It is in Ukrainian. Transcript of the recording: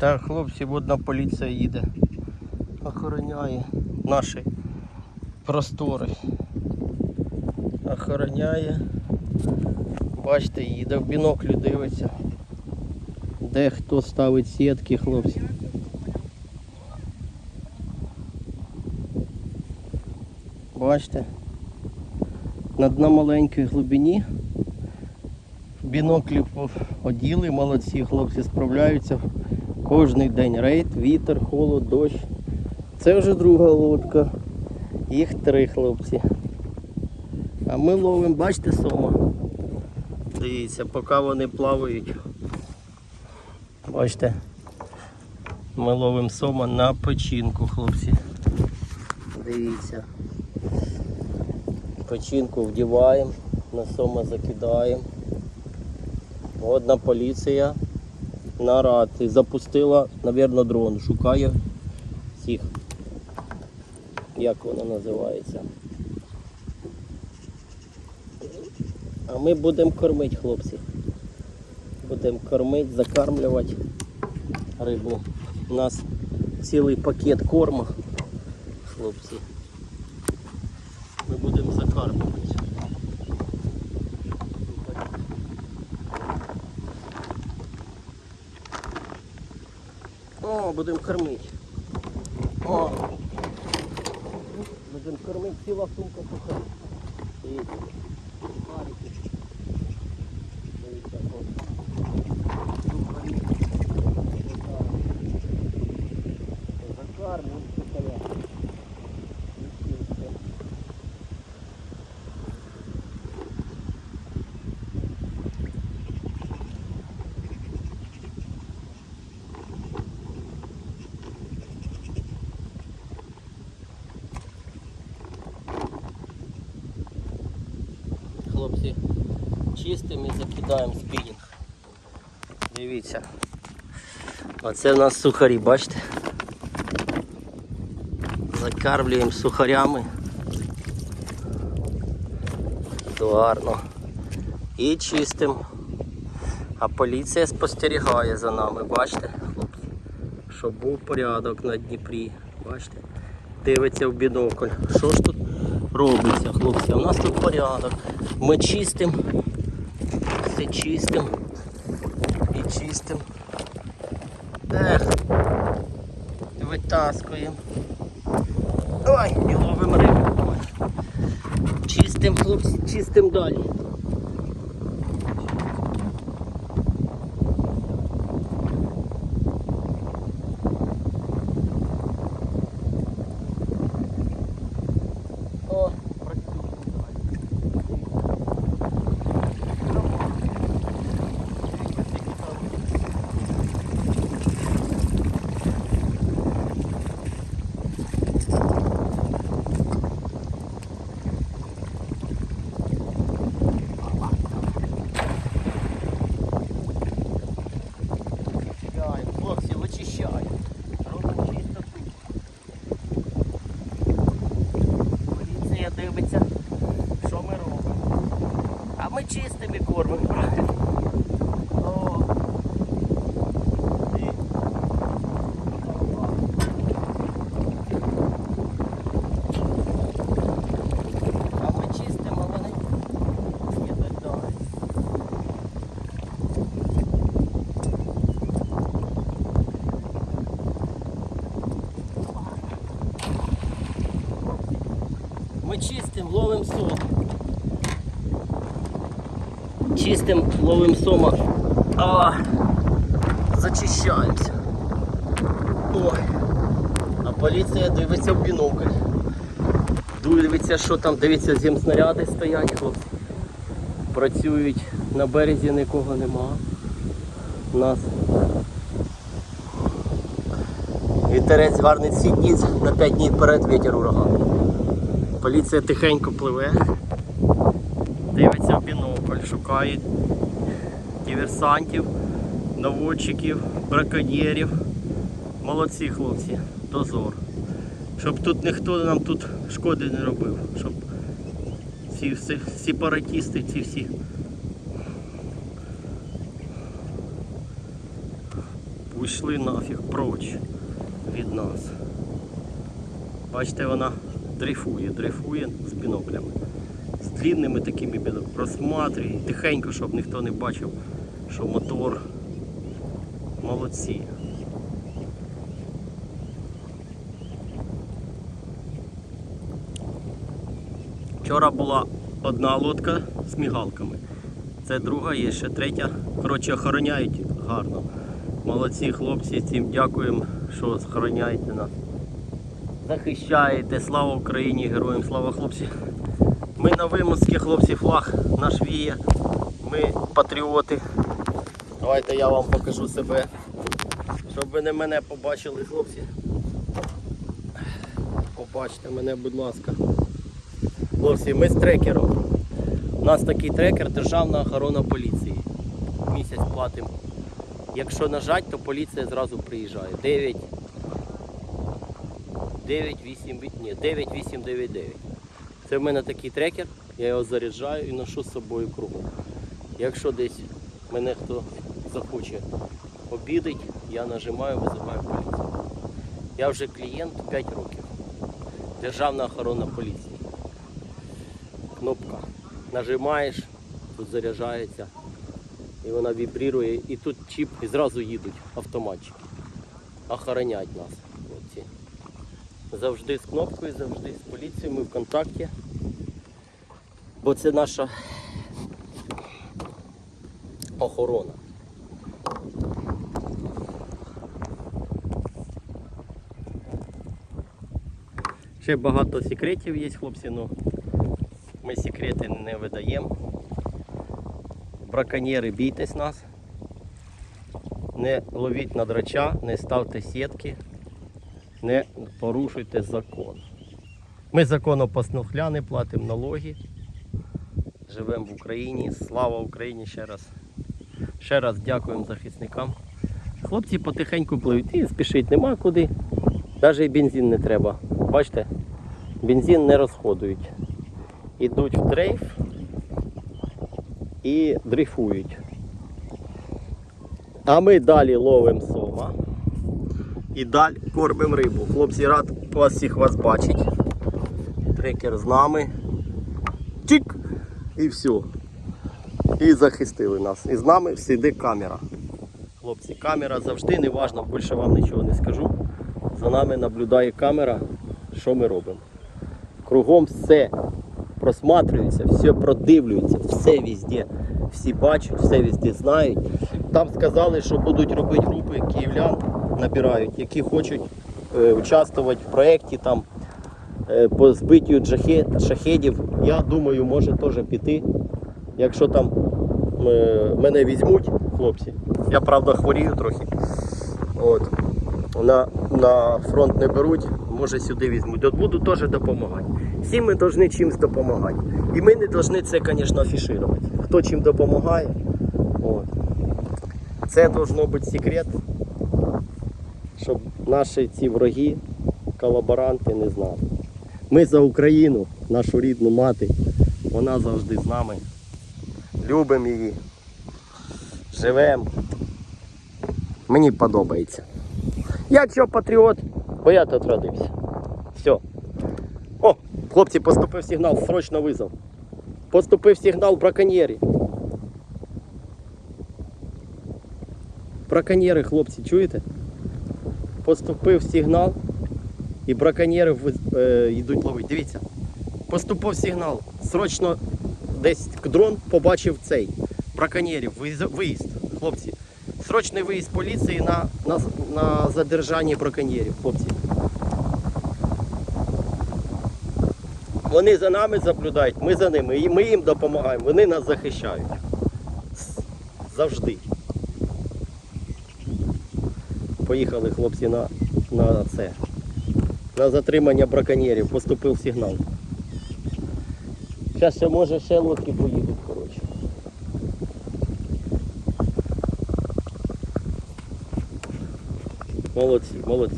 Так, хлопці, водна поліція їде. Охороняє наші простори. Охороняє. Бачите, їде в біноклю дивиться. Де хто ставить сітки, хлопці. Бачите? На дна маленькій глибині. Біноклі оділи, молодці, хлопці справляються. Кожний день рейд, вітер, холод, дощ. Це вже друга лодка. Їх три хлопці. А ми ловимо, бачите, сома. Дивіться, поки вони плавають. Бачите. Ми ловимо сома на печінку, хлопці. Дивіться. Печінку вдіваємо, на сома закидаємо. Одна поліція на рації запустила, мабуть, дрон. Шукає цих. Як воно називається. А ми будемо кормити, хлопці. Будемо кормити, закармлювати рибу. У нас цілий пакет корму, хлопці. Ми будемо закармлювати. О, будемо кормити. О! Будемо кормити ціла сумка. Дивіться, Закармлюємо Хлопці, чистимо і закидаємо спінінг. Дивіться. Оце в нас сухарі, бачите? Закармлюємо сухарями. Гарно. І чистимо. А поліція спостерігає за нами, бачите, хлопці? Щоб був порядок на Дніпрі. Бачите? Дивиться в бінокль. Що ж тут робиться, хлопці? У нас тут порядок. Ми чистимо, все чистимо і чистимо. Ех, витаскуємо. Ой, і ловимо рибу. Чистим, хлопці, чистим далі. О, працює. Вичищаємо, хлопці, вичищаємо. Робимо чистоту. Поліція дивиться, що ми робимо. А ми чистимо і кормимо, правильно? О. І- А ми чистимо, а вони їдуть далі. Чистим, ловим сом. Чистим, ловим сома. А, зачищаємося. Ой. А поліція дивиться в бінокль. Дивиться, що там, дивиться, зімснаряди стоять, хлопці. Працюють на березі, нікого нема. У нас вітерець гарний ці дні на 5 днів вперед вітер ураган. Поліція тихенько пливе, дивиться в бінокль, шукає диверсантів, наводчиків, браконьєрів. Молодці хлопці, дозор. Щоб тут ніхто нам тут шкоди не робив, щоб ці всі сепаратісти, ці всі пішли нафіг проч від нас. Бачите, вона дрейфує, дрейфує з біноклями. З длинними такими біноклями. Просматрює, тихенько, щоб ніхто не бачив, що мотор молодці. Вчора була одна лодка з мігалками. Це друга, є ще третя. Коротше, охороняють гарно. Молодці хлопці, цим дякуємо, що охороняєте нас. Захищаєте, слава Україні, героям, слава хлопці. Ми на Вимоцькі, хлопці, флаг наш віє. Ми патріоти. Давайте я вам покажу себе. Щоб ви не мене побачили, хлопці. Побачте мене, будь ласка. Хлопці, ми з трекером. У нас такий трекер Державна охорона поліції. Місяць платимо. Якщо нажать, то поліція зразу приїжджає. 9 9, 8, ні, 9, 8, 9, 9. Це в мене такий трекер, я його заряджаю і ношу з собою кругом. Якщо десь мене хто захоче обідить, я нажимаю, визиваю поліцію. Я вже клієнт 5 років. Державна охорона поліції. Кнопка. Нажимаєш, тут заряджається. І вона вібрірує, і тут чіп, і зразу їдуть автоматчики. Охоронять нас. Хлопці. Завжди з кнопкою, завжди з поліцією, ми в контакті. Бо це наша охорона. Ще багато секретів є, хлопці, але ми секрети не видаємо. Браконьєри, бійтесь нас. Не ловіть на драча, не ставте сітки, не порушуйте закон. Ми законопослухляни, платимо налоги. Живемо в Україні. Слава Україні ще раз. Ще раз дякуємо захисникам. Хлопці потихеньку пливуть і спішить нема куди. Навіть і бензин не треба. Бачите, бензин не розходують. Ідуть в дрейф і дрейфують. А ми далі ловимо сома. І далі кормимо рибу. Хлопці, рад вас всіх вас бачить. Трекер з нами. Чик! І все. І захистили нас. І з нами сидить камера. Хлопці, камера завжди, не важно, більше вам нічого не скажу. За нами наблюдає камера, що ми робимо. Кругом все просматрюється, все продивлюється, все везде. Всі бачать, все везде знають. Там сказали, що будуть робити групи київлян, набирають, які хочуть е, участвувати в проєкті там, е, по збиттю джахе- шахедів. Я думаю, може теж піти. Якщо там е, мене візьмуть, хлопці. Я правда хворію трохи. От. На, на фронт не беруть, може сюди візьмуть. От буду теж допомагати. Всі ми повинні чимось допомагати. І ми не повинні це, звісно, афішувати. Хто чим допомагає. От. Це должно бути секрет, щоб наші ці враги, колаборанти не знали. Ми за Україну, нашу рідну мати, вона завжди з нами. Любимо її. Живемо. Мені подобається. Я чого патріот, бо я тут родився. Все. О, хлопці, поступив сигнал, срочно визов. Поступив сигнал браконьєрів. Браконьєри, хлопці, чуєте? Поступив сигнал і браконьєри е, йдуть ловити. Дивіться. Поступив сигнал. Срочно десь дрон побачив цей. Браконьєрів. Виїзд- хлопці. Срочний виїзд поліції на, на, на задержання браконьєрів, хлопці. Вони за нами наблюдають, ми за ними. І ми їм допомагаємо, вони нас захищають. Завжди. Поїхали хлопці на, на це. На затримання браконьєрів. Поступив сигнал. Зараз ще може ще лодки поїдуть, коротше. Молодці, молодці.